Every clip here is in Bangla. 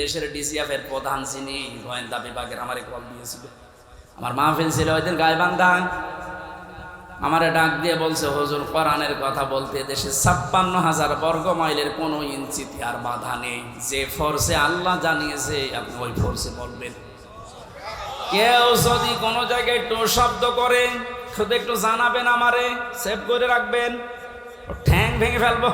দেশের ডিসিএফ এর প্রধান যিনি, গোয়েন্দা বিভাগের আমারে কল দিয়েছিল আমার মাহফিল ছিল ওই দিন গাইবান্ধায় আমারে ডাক দিয়ে বলছে, হুজুর, কোরআনের কথা বলতে দেশে ছাপ্পান্ন হাজার বর্গ মাইলের কোনো ইঞ্চিতে আর বাধা নেই। যে ফোর্সে আল্লাহ জানিয়েছে, আপনি ওই ফোর্সে বলবেন। কেউ যদি কোনো জায়গায় একটু শব্দ করে, শুধু একটু জানাবেন আমারে, সেভ করে রাখবেন। ঠ্যাং ভেঙে ফেলব।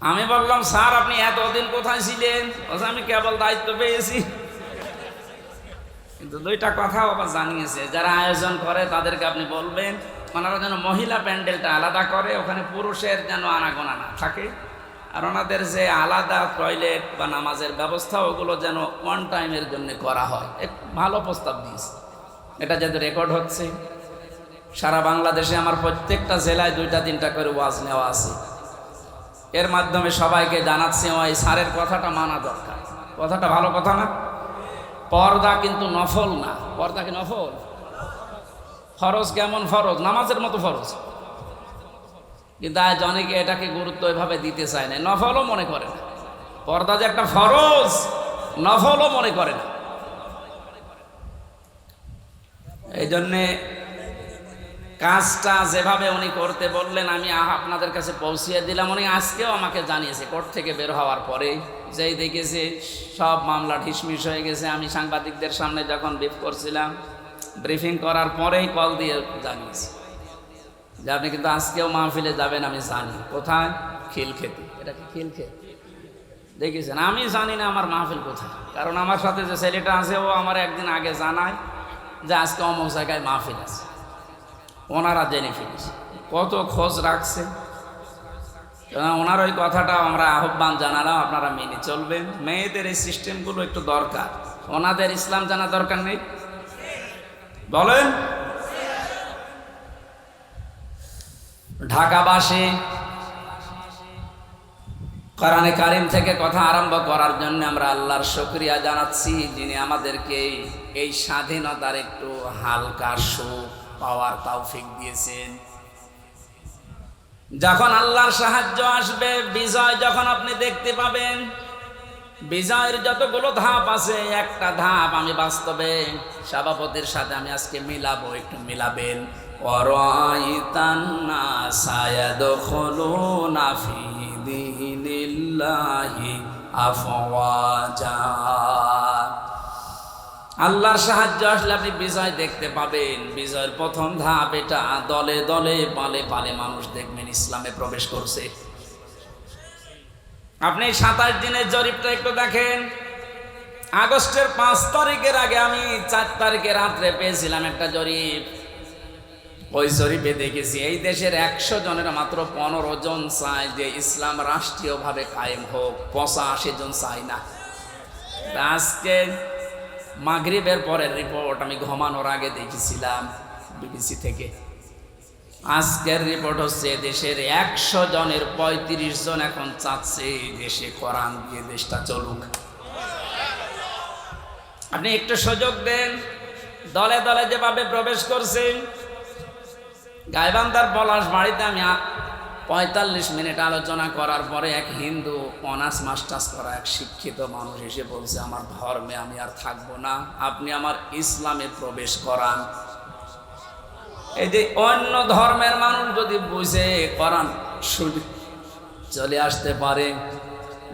আমি বললাম, স্যার, আপনি এতদিন কোথায় ছিলেন? আমি কেবল দায়িত্ব পেয়েছি। কিন্তু দুইটা কথা আবার জানিয়েছে, যারা আয়োজন করে তাদেরকে আপনি বলবেন, ওনারা যেন মহিলা প্যান্ডেলটা আলাদা করে, ওখানে পুরুষের যেন আনাগোনা না থাকে, আর ওনাদের যে আলাদা টয়লেট বা নামাজের ব্যবস্থা, ওগুলো যেন ওয়ান টাইমের জন্য করা হয়। এক ভালো প্রস্তাব দিয়েছে। এটা যেহেতু রেকর্ড হচ্ছে, সারা বাংলাদেশে আমার প্রত্যেকটা জেলায় দুইটা, তিনটা করে ওয়াজ নেওয়া আছে। এর মাধ্যমে সবাইকে জানাচ্ছি ওই স্যারের কথাটা মানা দরকার। কথাটা ভালো কথা না? পর্দা কিন্তু নফল না। পর্দা কি নফল? ফরজ কেমন ফরজ? নামাজের মতো ফরজ। কিন্তু আজ অনেকে এটাকে গুরুত্ব এভাবে দিতে চায় না। নফলও মনে করে না। পর্দা যে একটা ফরজ, নফলও মনে করে না। এই জন্যে কাজটা যেভাবে উনি করতে বললেন আমি আপনাদের কাছে পৌঁছিয়ে দিলাম। উনি আজকেও আমাকে জানিয়েছে কোর্ট থেকে বের হওয়ার পরে যেই দেখেছে সব মামলা ঢিসমিস হয়ে গেছে। আমি সাংবাদিকদের সামনে যখন ব্রিফ করছিলাম ব্রিফিং করার পরেই কল দিয়ে জানিয়েছে যে আপনি কিন্তু আজকেও মাহফিলে যাবেন আমি জানি। কোথায়? খিল খেতে এটা কি খিল খেত দেখেছেন? আমি জানি না আমার মাহফিল কোথায়। কারণ আমার সাথে যে ছেলেটা আছে ও আমার একদিন আগে জানায় যে আজকে অমুক জায়গায় মাহফিল আছে। ওনারা জেনে ফেলেছে। কত খোঁজ রাখছে। ওনার ওই কথাটা আমরা আহ্বান জানালাম, আপনারা মেনে চলবেন। মেয়েদের এই সিস্টেমগুলো একটু দরকার। ওনাদের ইসলাম জানা দরকার নেই? বলেন। ঢাকাবাসী, কোরআনে কারিম থেকে কথা আরম্ভ করার জন্য আমরা আল্লাহর শুকরিয়া জানাচ্ছি, যিনি আমাদেরকে এই স্বাধীনতার একটু হালকা সুখ পাওয়ার তৌফিক দিয়েছেন। যখন আল্লাহর সাহায্য আসবে, বিজয় যখন আপনি দেখতে পাবেন, বিজয়ের যতগুলো ধাপ আছে, একটা ধাপ আমি বাস্তবে সভাপতির সাথে আমি আজকে মিলাবো, একটু মিলাবেন। অরাইতান্না আল্লাহর সাহায্য আসলে আপনি বিজয় দেখতে পাবেন। বিজয়ের প্রথম ধাপ এটা। দলে দলে, পালে পালে মানুষ দেখবেন ইসলামে প্রবেশ করছে। আপনি সাতাশ দিনের জরিপটা একটু দেখেন। আগস্টের পাঁচ তারিখের আগে আমি চার তারিখে রাত্রে পেয়েছিলাম একটা জরিপ। ওই জরিপে দেখেছি এই দেশের একশো জনের মাত্র পনেরো জন চায় যে ইসলাম রাষ্ট্রীয়ভাবে কায়েম হোক। পঁচাশি জন চায় না। আজকে মাগরিবের পরের রিপোর্ট আমি ঘুমানোর আগে দেখেছিলাম বিবিসি থেকে। আজকের রিপোর্ট হচ্ছে দেশের একশো জনের পঁয়ত্রিশ জন এখন চাচ্ছে দেশে কোরআন দিয়ে দেশটা চলুক। আপনি একটু সুযোগ দেন, দলে দলে যেভাবে প্রবেশ করছেন, গাইবান্ধার পলাশ বাড়িতে আমি পঁয়তাল্লিশ মিনিট আলোচনা করার পরে এক হিন্দু অনার্স মাস্টার্স করা এক শিক্ষিত মানুষ এসে বলছে, আমার ধর্মে আমি আর থাকব না। আপনি আমার ইসলামে প্রবেশ করান। এই যে অন্য ধর্মের মানুষ যদি বুঝে, করান চলে আসতে পারে।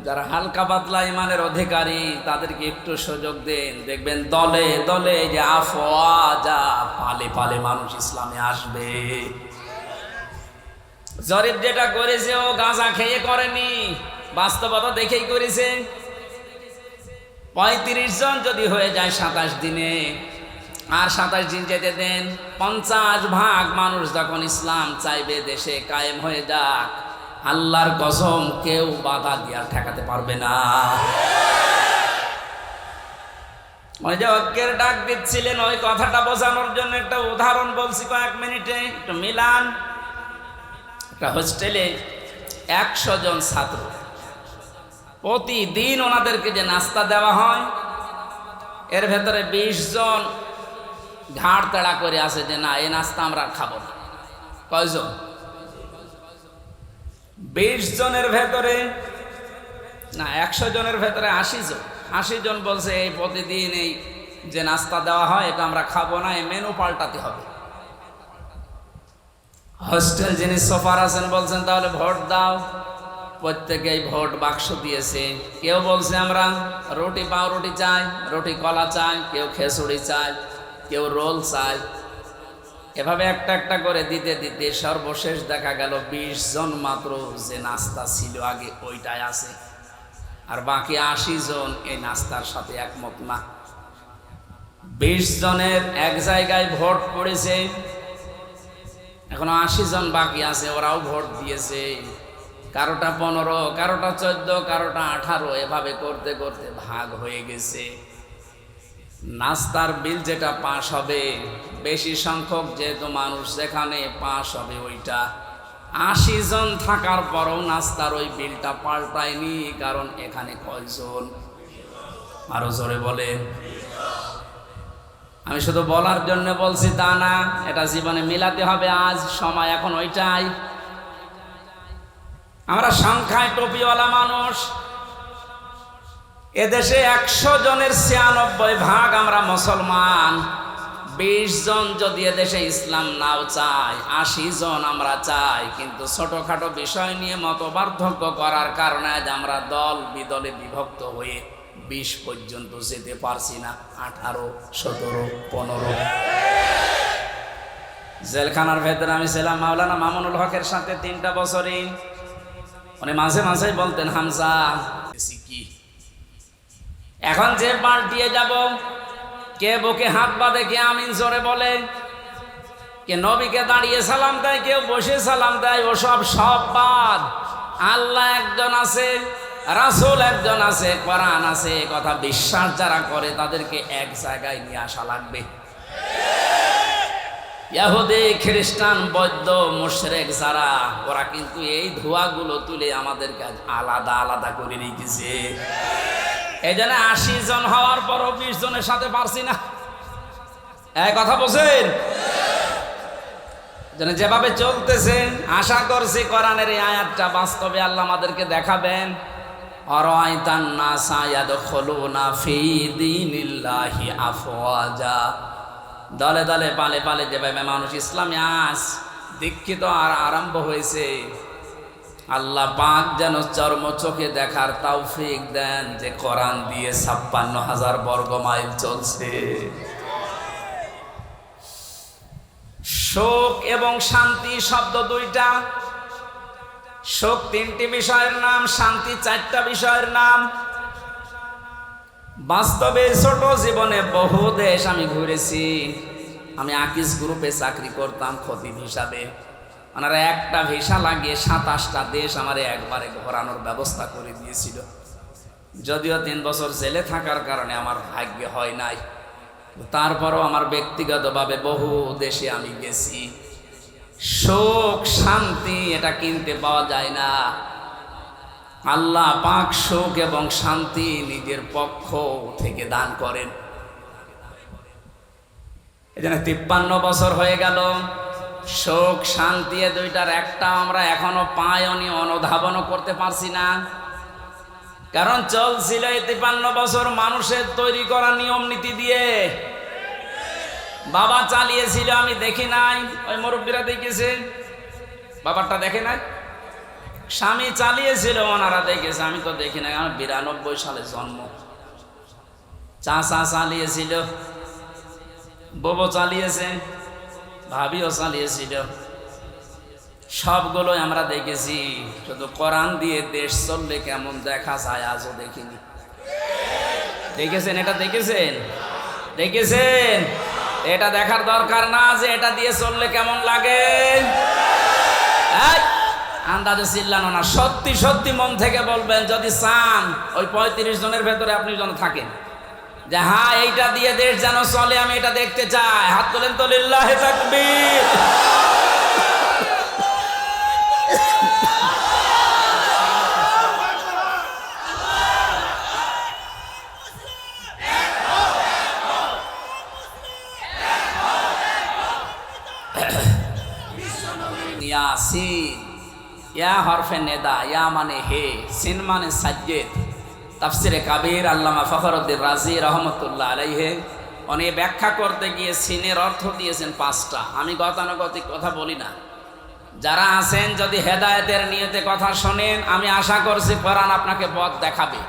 যারা হালকা পাতলা ইমানের অধিকারী, তাদেরকে একটু সুযোগ দেন। দেখবেন দলে দলে যে আফওয়াজা পালে পালে মানুষ ইসলামে আসবে। জরিপ যেটা করেছে, ও গাঁজা খেয়ে করেনি। বাস্তবতা দেখেই করেছে। পঁয়ত্রিশ জন যদি হয়ে যায় সাতাশ দিনে, আর সাতাশ দিন যেতে দেন, পঞ্চাশ ভাগ মানুষ যখন ইসলাম চাইবে, দেশে কায়েম হয়ে যাক, আল্লাহর কসম কেউ বাধা দিয়া ঠেকাতে পারবে না। ওই যে অজ্ঞের ডাক দিচ্ছিলেন, ওই কথাটা বোঝানোর জন্য একটা উদাহরণ বলছি কয়েক মিনিটে, একটু মিলান। হোস্টেলে একশো জন ছাত্র। প্রতিদিন ওনাদেরকে যে নাস্তা দেওয়া হয়, এর ভেতরে বিশ জন ঘাড় তেড়া করে আসে যে, না, এই নাস্তা আমরা খাব না। কয়জন? বিশ জনের ভেতরে, না, একশো জনের ভেতরে আশি জন। আশি জন বলছে, এই প্রতিদিন এই যে নাস্তা দেওয়া হয়, এটা আমরা খাব না, এই মেনু পাল্টাতে হবে। হোস্টেল যিনি সফার আছেন বলছেন, তাহলে ভোট দাও। প্রত্যেকেই ভোট বাক্স দিয়েছে। কেউ বলছে, আমরা রুটি পাউরুটি চাই, রুটি কলা চাই, কেউ খেসুড়ি চাই, কেউ রোল চাই। এভাবে একটা একটা করে দিতে দিতে সর্বশেষ দেখা গেল, বিশ জন মাত্র যে নাস্তা ছিল আগে ওইটাই আছে। আর বাকি আশি জন এই নাস্তার সাথে একমত না। বিশ জনের এক জায়গায় ভোট পড়েছে এখনও আশি জন বাকি আছে, ওরাও ভোট দিয়েছে। কারোটা পনেরো, কারোটা চোদ্দ, কারোটা আঠারো, এভাবে করতে করতে ভাগ হয়ে গেছে। নাস্তার বিল যেটা পাশ হবে, বেশি সংখ্যক যেহেতু মানুষ সেখানে পাশ হবে ওইটা। আশি জন থাকার পরও নাস্তার ওই বিলটা পাল্টায়নি, কারণ এখানে কয়জন? আরও জোরে বলে আমি শুধু বলার জন্য বলছি তা না, এটা জীবনে মিলাতে হবে, আজ সময় এখন ওইটাই। আমরা সংখ্যায় টুপিওয়ালা মানুষ। এদেশে একশো জনের ছিয়ানব্বই ভাগ আমরা মুসলমান। বিশ জন যদি এদেশে ইসলাম নাও চাই আশি জন আমরা চাই, কিন্তু ছোটখাটো বিষয় নিয়ে মত পার্থক্য করার কারণে আজ আমরা দল বিদলে বিভক্ত হয়ে বিশ পর্যন্ত যেতে পারছি না, আঠারো, সতেরো, পনেরো। জেলখানার ভেতরে আমি ছিলাম, মাওলানা মামুনুল হকের সাথে তিনটা বছরই। উনি মাঝে মাঝে বলতেন হামসা এখন যে পাল্টিয়ে যাব, কে বকে হাত বাঁধে, কে আমিন জোরে বলে। কে নবীকে দাঁড়িয়ে সালাম দেয় কেউ বসে সালাম দেয়, ওসব সব বাদ। আল্লাহ একজন আছে রাসূল একজন আছে, কোরআন আছে কথা বিশ্বাস যারা করে তাদেরকে এক জায়গায় নিয়ে আসা লাগবে। ইয়াহুদি, খ্রিস্টান, বৌদ্ধ, মুশরেক যারা, ওরা কিন্তু এই ধোঁয়াগুলো তুলে আমাদেরকে আজ আলাদা আলাদা করে রেখেছে। এই জন্য আশি জন হওয়ার পরও বিশ জনের সাথে পারছি না। এক কথা বলছেন? যেন যেভাবে চলতেছে, আশা করছি কোরআনের এই আয়াতটা বাস্তবে আল্লাহ আমাদেরকে দেখাবেন। দলে দলে পালে পালে যেভাবে মানুষ ইসলামে আস, দীক্ষিত আর আরম্ভ হয়েছে। আল্লাহ পাক যেন চর্ম চোখে দেখার তৌফিক দেন, যে কোরআন দিয়ে ছাপ্পান্ন হাজার বর্গ মাইল চলছে। শোক এবং শান্তি শব্দ দুইটা শোক তিনটি বিষয়ের নাম, শান্তি চারটা বিষয়ের নাম। বাস্তবে ছোট জীবনে বহু দেশ আমি ঘুরেছি। আমি আকিস গ্রুপে চাকরি করতাম খতিব হিসাবে। ওনারা একটা ভিসা লাগিয়ে সাতাশটা দেশ আমার একবারে ঘোরানোর ব্যবস্থা করে দিয়েছিল। যদিও তিন বছর জেলে থাকার কারণে আমার ভাগ্য হয় নাই। তারপরও আমার ব্যক্তিগতভাবে বহু দেশে আমি গেছি। শোক শান্তি এটা কিনতে পাওয়া যায় না। আল্লাহ পাক শোক এবং শান্তি নিজের পক্ষ থেকে দান করেন। এখানে তিপ্পান্ন বছর হয়ে গেল। শোক শান্তি দুইটার একটা আমরা এখনও পায়নি অনুধাবনও করতে পারছি না। কারণ চলছিল এই তিপ্পান্ন বছর মানুষের তৈরি করা নিয়ম নীতি দিয়ে। বাবা চালিয়েছিল, আমি দেখি নাই। ওই মুরব্বীরা দেখেছে। বাবারটা দেখে নাই। স্বামী চালিয়েছিল, ওনারা দেখেছে। আমি তো দেখি নাই, আমার বিরানব্বই সালে জন্ম। চাষা চালিয়েছিল ববো চালিয়েছে, ভাবিও চালিয়েছিল। সবগুলোই আমরা দেখেছি। শুধু কোরআন দিয়ে দেশ চললে কেমন দেখা যায় আজও দেখিনি। দেখেছেন? এটা দেখেছেন? দেখেছেন? এটা দেখার দরকার না যে এটা দিয়ে চললে কেমন লাগে। আন্দাজে চিল্লানো না। সত্যি সত্যি মন থেকে বলবেন, যদি চান, ওই পঁয়ত্রিশ জনের ভেতরে আপনি যেন থাকেন। যে হ্যাঁ এইটা দিয়ে দেশ যেন চলে, আমি এটা দেখতে চাই। হাত তোলেন তো লিল্লাহে তাকবীর। হরফে নেদা, ইয়া মানে হে, সিন মানে সাজ্জেদ। তাফসিরে কাবির আল্লামা ফখরুদ্দিন রাজি রহমতুল্লাহ আলাইহে, উনি ব্যাখ্যা করতে গিয়ে সিনের অর্থ দিয়েছেন পাঁচটা। আমি গতানুগতিক কথা বলি না। যারা আছেন, যদি হেদায়েতের নিয়তে কথা শোনেন, আমি আশা করছি কোরআন আপনাকে পথ দেখাবে।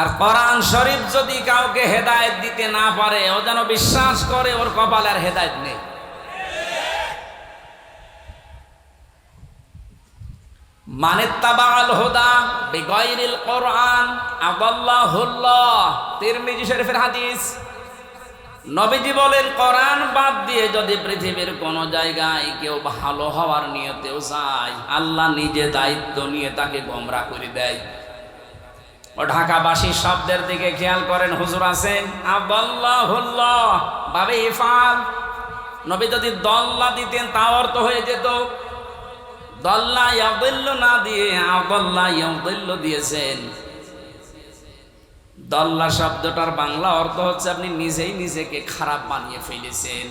আর কোরআন শরীফ যদি কাউকে হেদায়েত দিতে না পারে, ও যেন বিশ্বাস করে ওর কপালে আর হেদায়েত নেই। মানে তাবাল হুদা বিগাইরিল কোরআন, আদাল্লাহুল্লাহ। তিরমিজি শরীফের হাদিস, নবীজি বলেন, কোরআন বাদ দিয়ে যদি পৃথিবীর কোন জায়গায় কেউ ভালো হওয়ার নিয়তেও যায়, আল্লাহ নিজে দায়িত্ব নিয়ে তাকে গোমরা করে দেয়। ও ঢাকাবাসী, শব্দের দিকে খেয়াল করেন, হুজুর আছেন? আদাল্লাহুল্লাহ। বাবে ইফাল। নবী যদি দল্লা দিতেন, তা অর্থ হয়ে যেত দল্লা ইয়াদল্য না দিয়ে আদল্লা ইয়াদল্য দিয়েছেন। দল্লা শব্দটার বাংলা অর্থ হচ্ছে আপনি নিজেই নিজেকে খারাপ বানিয়ে ফেলেছেন।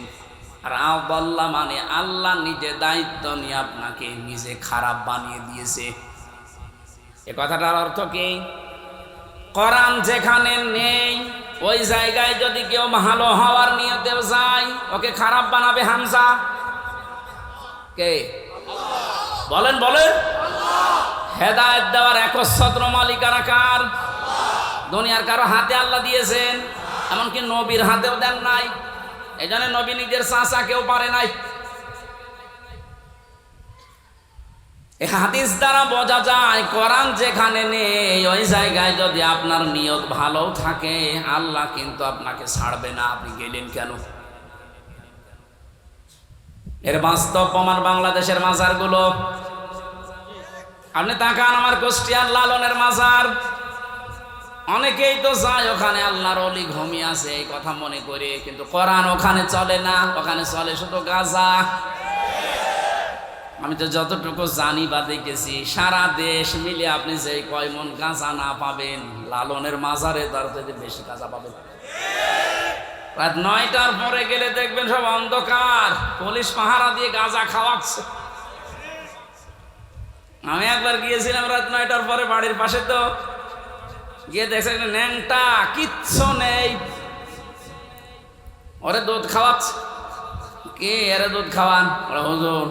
আর আদল্লা মানে আল্লাহ নিজে দায়িত্ব নিয়ে আপনাকে নিজে খারাপ বানিয়ে দিয়েছে। এ কথাটার অর্থ কি? করান যেখানে নেই, ওই জায়গায় যদি কেউ ভালো হওয়ার নিয়তেও যায়, ওকে খারাপ বানাবে হামসা কে? বলেন বলেন। হেদায়ত দেওয়ার একচ্ছত্র মালিকারা কার? দুনিয়ার কারও হাতে আল্লাহ দিয়েছেন, এমনকি নবীর হাতেও দেন নাই। এই জন্য নবী নিজের চাষা কেউ পারে নাই। হাদিস দ্বারা বোঝা যায়, কোরআন যেখানে নেই, ওই জায়গায় যদি আপনার নিয়ত ভালো থাকে, আল্লাহ কিন্তু আপনাকে ছাড়বে না। আপনি গেলেন কেন? এর বাস্তব প্রমাণ বাংলাদেশের মাজারগুলো। আপনি তাকান আমার কুষ্টিয়ার লালনের মাজার। অনেকেই তো যায় ওখানে, আল্লাহর অলি ঘুমিয়ে আছে, এই কথা মনে করে, কিন্তু কোরআন ওখানে চলে না, ওখানে চলে শুধু গাজা। আমি তো যতটুকু জানি বা দেখেছি, সারা দেশ মিলে আপনি যে কয় মন গাঁজা না পাবেন, লালনের মাজারে তার যদি বেশি গাঁজা পাবেন। রাত নয়টার পরে গেলে দেখবেন সব অন্ধকার, পুলিশ পাহারা দিয়ে গাঁজা খাওয়াচ্ছে। আমি একবার গিয়েছিলাম রাত নয়টার পরে বাড়ির পাশে তো। গিয়ে দেখছে ন্যাংটা, কিচ্ছু নেই। ওরে দুধ খাওয়াচ্ছে? কে এরে দুধ খাওয়ান? ওরা হুজুর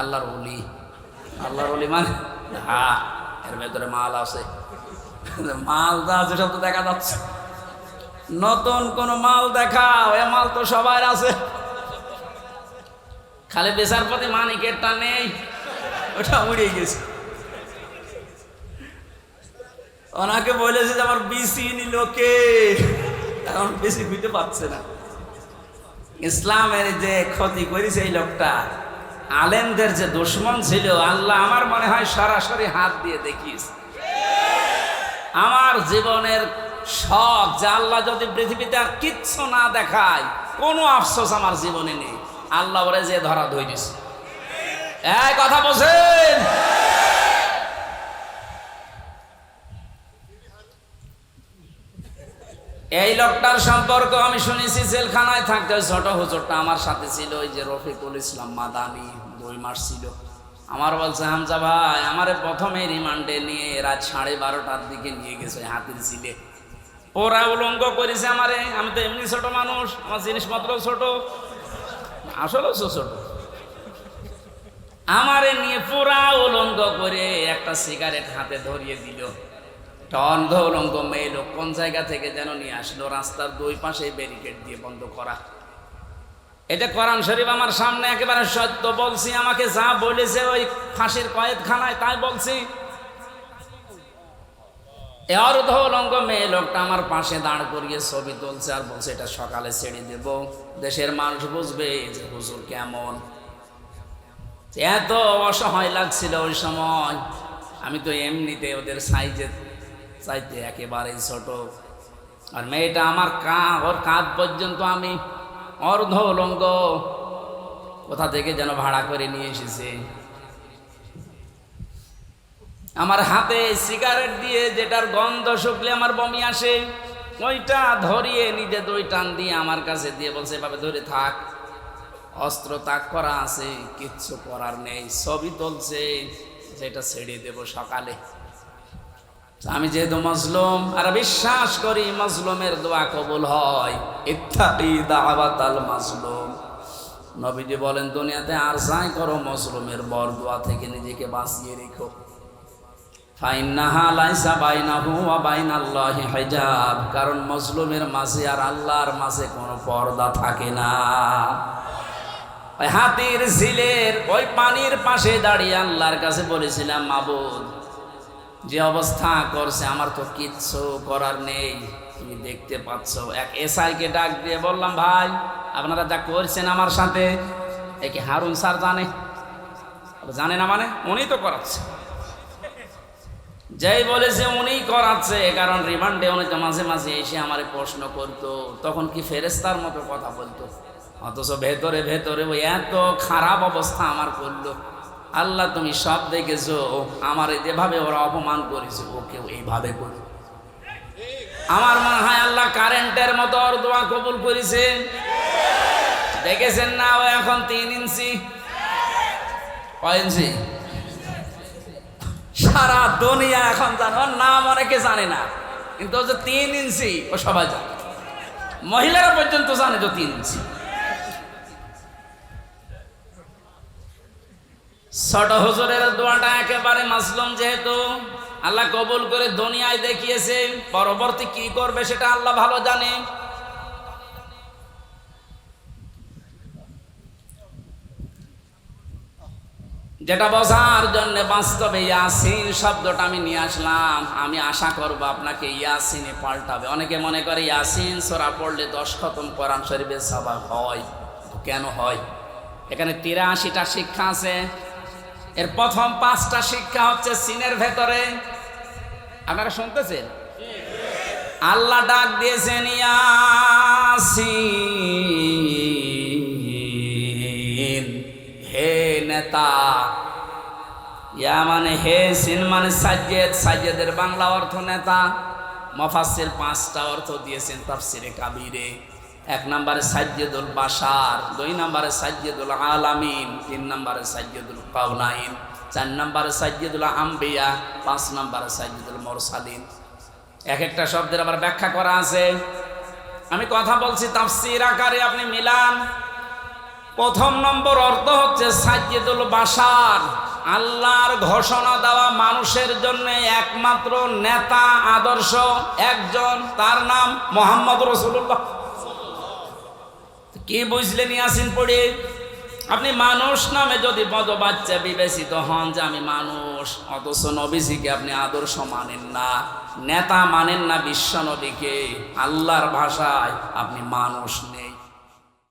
আল্লাহর অলি আল্লাহর অলি মানে? হ্যাঁ এর ভেতরে মাল আছে। মাল যা আছে সব তো দেখা যাচ্ছে। নতুন কোন মাল দেখাও, এ মাল তো সবার আছে। খালি বেচার পথে মানিকেরটা নেই। ওটা উড়ে গেছে। ওনাকে বলেছে যে আমার বিসি নিল কে? এখন বেশি বুঝতে পারছে না। ইসলামের যে ক্ষতি করেছে এই লোকটা, আলেমদের যে দুশ্মন ছিল, আল্লাহ আমার মনে হয় সরাসরি হাত দিয়ে দেখিস আমার জীবনের শখ যে আল্লাহ যদি পৃথিবীতে আর কিচ্ছু না দেখায়, কোনো আফসোস আমার জীবনে নেই। আল্লাহ ওরে যে ধরা ধরিস এই কথা বলছেন? এই লোকটার সম্পর্ক আমি শুনেছি জেলখানায় থাকতে। ওই ছোট হুজুরটা আমার সাথে ছিল, ওই যে রফিকুল ইসলাম মাদানি, দুই মাস ছিল। আমার বলছে, হামজা ভাই, আমারে প্রথমে রিমান্ডে নিয়ে রাত সাড়ে বারোটার দিকে নিয়ে গেছে হাতির ছিলে ওরা উলঙ্গ করেছে আমারে, আমি তো এমনি ছোট মানুষ, আমার জিনিসপত্র ছোট, আসলেও ছোট। আমারে নিয়ে পুরা উলঙ্গ করে একটা সিগারেট হাতে ধরিয়ে দিল। একটা অন্ধ উলঙ্গ মেয়ে লোক কোন জায়গা থেকে যেন নিয়ে আসলো? রাস্তার দুই পাশে ব্যারিকেড দিয়ে বন্ধ করা। এটা কোরআন শরীফ আমার সামনে একেবারে সত্য। বলছি, আমাকে যা বলেছে ওই ফাঁসির কয়েদখানায় তাই বলছি। অর্ধ উলঙ্গ মেয়ে লোকটা আমার পাশে দাঁড় করিয়ে ছবি তুলছে আর বলছে, এটা সকালে ছেড়ে দেব। দেশের মানুষ বুঝবে যে হুজুর কেমন। এত অসহায় লাগছিল ওই সময়। আমি তো এমনিতে ওদের সাইজে চাইতে একেবারেই ছোট। আর মেয়েটা আমার কা, ওর কাঁধ পর্যন্ত আমি অর্ধ উলঙ্গ কোথা থেকে যেন ভাড়া করে নিয়ে এসেছে। আমার হাতে সিগারেট দিয়ে যেটার গন্ধ শুকলে আমার বমি আসে, ওইটা ধরিয়ে নিজে দুই টান দিয়ে আমার কাছে দিয়ে বলছে, এভাবে ধরে থাক। অস্ত্র তাক করা আছে, কিচ্ছু করার নেই ছবি তুলছে যেটা ছেড়ে দেব সকালে। আমি যেহেতু মজলুম, আর বিশ্বাস করি মজলুমের দোয়া কবুল হয়। ইত্যাদি দাওয়াতাল মাজলুম। নবীজি বলেন, দুনিয়াতে আর যাই করো, মজলুমের বর দোয়া থেকে নিজেকে বাঁচিয়ে রেখো। লাইসা কারণ মজলুমের মাঝে আর আল্লাহর মাঝে কোনো পর্দা থাকে না। ওই হাতির ঝিলের ওই পানির পাশে দাঁড়িয়ে আল্লাহর কাছে বলেছিলাম, মাবুদ, যে অবস্থা করছে আমার তো কিচ্ছু করার নেই। তুমি দেখতে পাচ্ছ। এক এসআইকে ডাক দিয়ে বললাম, ভাই, আপনারা যা করছেন আমার সাথে একে হারুন স্যার জানে? জানে না মানে? উনি তো করাচ্ছে। যেই বলেছে উনি করাচ্ছে, কারণ রিমান্ডে উনি তো মাঝে মাঝে এসে আমার প্রশ্ন করতো, তখন কি ফেরেস্তার মতো কথা বলতো? অথচ ভেতরে ভেতরে ওই এত খারাপ অবস্থা আমার করল। আল্লাহ তুমি সব দেখেছ, আমার যেভাবে ওরা অপমান করেছে, ওকেও এইভাবে করে। আমার মনে হয় আল্লাহ কারেন্টের মতো ওর দোয়া কবুল করেছে। দেখেছেন না ও এখন তিন ইঞ্চি? কয় ইঞ্চি? সারা দুনিয়া এখন জানো নাম অনেকে জানে না। কিন্তু ও যে তিন ইঞ্চি, ও সবাই জানে। মহিলারা পর্যন্ত জানে তো তিন ইঞ্চি। ছোট হুজুরের দোয়াটা একেবারে মাসলুম যেহেতু। আল্লাহ কবুল করে দুনিয়ায় দেখিয়েছে, পরবর্তী কি করবে সেটা আল্লাহ ভালো জানে। যেটা বোঝার জন্য বাস্তবে ইয়াসিন শব্দটা আমি নিয়ে আসলাম। আমি আশা করব আপনাকে ইয়াসিনে পাল্টাবে। অনেকে মনে করে ইয়াসিন সোরা পড়লে দশ খতম কোরআন শরীফের সবাই হয়। কেন হয়? এখানে তিরাশিটা শিক্ষা আছে। এর প্রথম পাঁচটা শিক্ষা হচ্ছে সিনের ভেতরে। আপনারা শুনতেছেন? আল্লাহ ডাক দিয়েছেন হে নেতা, ইয়া মানে হে সিন মানে সাজ্জেদ, সাজ্জেদের বাংলা অর্থ নেতা। মফাসির পাঁচটা অর্থ দিয়েছেন তাফসিরে কাবিরে। এক নম্বরে সাজ্জেদুল বাসার দুই নম্বরে সাজ্জেদুল আলামিন, তিন নম্বরে সাজ্জেদুল কাউনাইন চার নম্বরে সাজ্জেদুল আম্বিয়া, পাঁচ নম্বরে সাজ্জেদুল মোরসালিন। এক একটা শব্দের আবার ব্যাখ্যা করা আছে। আমি কথা বলছি তাফসির আকারে, আপনি মিলান। প্রথম নম্বর অর্থ হচ্ছে সাজ্জেদুল বাসার আল্লাহর ঘোষণা দেওয়া মানুষের জন্য একমাত্র নেতা, আদর্শ, একজন, তার নাম মোহাম্মদ রসুল্লাহ কি বুঝলেন ইয়াসিন পড়ে? আপনি মানুষ নামে যদি বদ বাচ্চা বিবেচিত হন যে আমি মানুষ, অথচ নবীজিকে আপনি আদর্শ মানেন না, নেতা মানেন না বিশ্ব নবীকে আল্লাহর ভাষায় আপনি মানুষ নেই